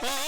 Krishna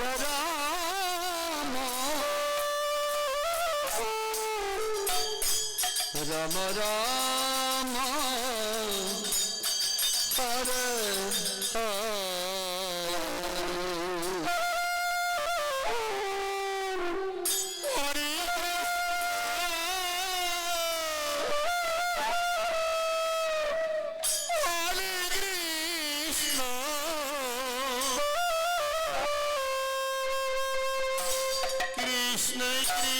Ram Ram Ram Hare Hare Hare Krishna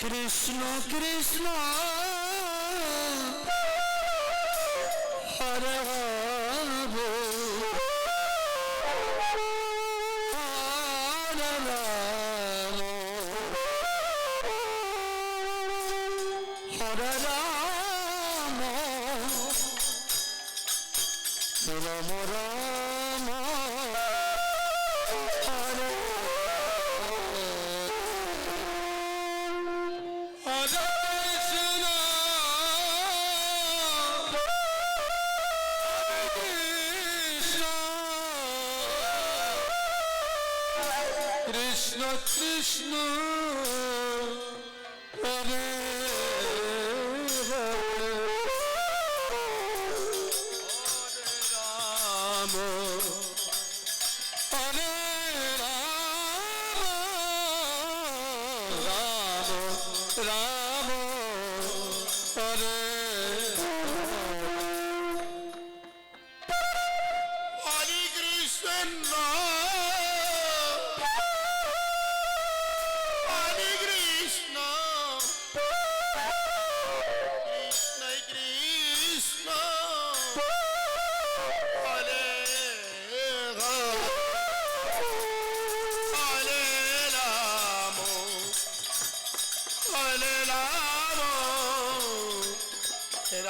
Krishna Krishna. Hare Hare. Hare Ram. Krishna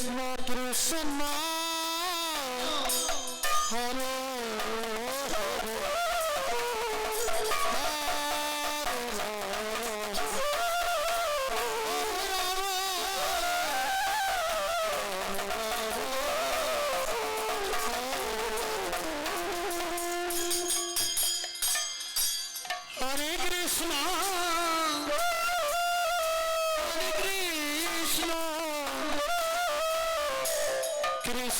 Krishna Krishna Hare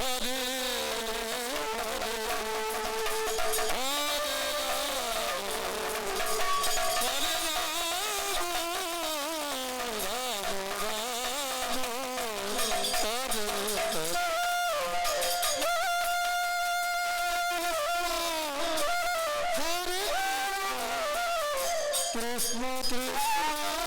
Hare Ram